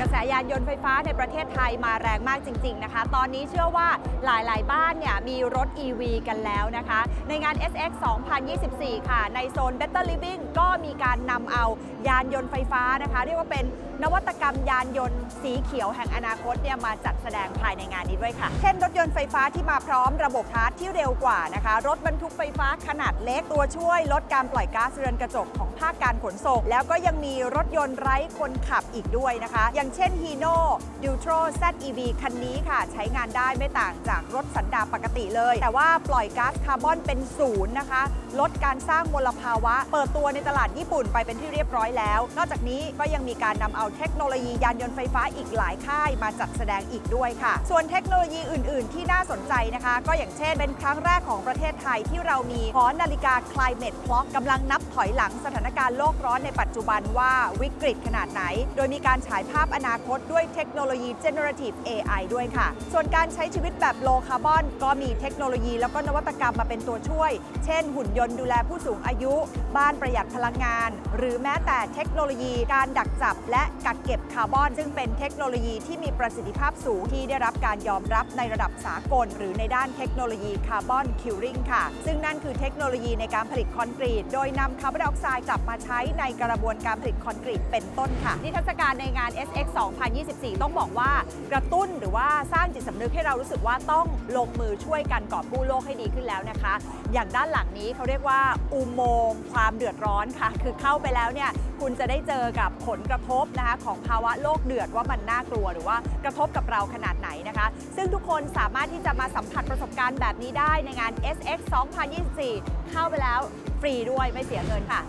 กระแสยานยนต์ไฟฟ้าในประเทศไทยมาแรงมากจริง ๆ นะคะ ตอนนี้เชื่อว่าหลายๆ บ้านเนี่ยมีรถ EV กันแล้วนะคะ ในงาน SX 2024 ค่ะ ในโซน Better Living ก็มีการนำเอายานยนต์ไฟฟ้านะคะ เรียกว่าเป็น นวัตกรรมยานยนต์สีเขียวแห่งอนาคตเนี่ยมาจัดแสดงภายในงานนี้ด้วยค่ะ เช่นรถยนต์ไฟฟ้าที่มาพร้อมระบบชาร์จที่เร็วกว่านะคะ รถบรรทุกไฟฟ้าขนาดเล็กตัวช่วย ลดการปล่อยก๊าซเรือนกระจกของภาคการขนส่ง แล้วก็ยังมีรถยนต์ไร้คนขับอีกด้วยนะคะ อย่างเช่น Hino Dutro ZEV คันนี้ค่ะ ใช้งานได้ไม่ต่างจากรถสันดาปปกติเลย แต่ว่าปล่อยก๊าซคาร์บอนเป็นศูนย์นะคะ ลดการสร้างมลภาวะ เปิดตัวในตลาดญี่ปุ่นไปเป็นที่เรียบร้อยแล้ว นอกจากนี้ก็ยังมีการนำเอาเทคโนโลยียานยนต์ไฟฟ้าอีกหลายค่ายมาจัดแสดงอีกด้วยค่ะ ส่วนเทคโนโลยีอื่น ๆ ที่น่าสนใจนะคะ ก็อย่างเช่นเป็นครั้งแรกของประเทศไทยที่เรามีหอนาฬิกา Climate Clock กำลังนับถอยหลังสถานการณ์โลกร้อนในปัจจุบันว่าวิกฤตขนาดไหน โดยมีการฉายภาพอนาคตด้วยเทคโนโลยี Generative AI ด้วยค่ะ ส่วนการใช้ชีวิตแบบ low carbon ก็มีเทคโนโลยีแล้วก็นวัตกรรมมาเป็นตัวช่วย เช่น หุ่นยนต์ดูแลผู้สูงอายุ บ้านประหยัดพลังงาน หรือแม้แต่เทคโนโลยีการดักจับและกักเก็บคาร์บอน ซึ่งเป็นเทคโนโลยีที่มีประสิทธิภาพสูงที่ได้รับการยอมรับในระดับสากล หรือในด้านเทคโนโลยีคาร์บอนคิวริงค่ะ ซึ่งนั่นคือเทคโนโลยีในการผลิตคอนกรีต โดยนำคาร์บอนไดออกไซด์กลับมาใช้ในกระบวนการผลิตคอนกรีตเป็นต้นค่ะ นิทรรศการในงาน SX 2024 ต้องบอกว่ากระตุ้นหรือว่าสร้างจิตสำนึกให้เรารู้สึกว่าต้องลงมือช่วยกันกอบกู้โลกให้ดีขึ้นแล้วนะคะ อย่างด้านหลังนี้เขาเรียกว่าอุโมงค์ความเดือดร้อนค่ะ คือเข้าไปแล้วเนี่ย คุณจะได้เจอกับผลกระทบนะคะของภาวะโลกเดือดว่ามันน่ากลัวหรือว่ากระทบกับเราขนาดไหนนะคะ ซึ่งทุกคนสามารถที่จะมาสัมผัสประสบการณ์แบบนี้ได้ในงาน SX 2024 เข้าไปแล้วฟรีด้วยไม่เสียเงินค่ะ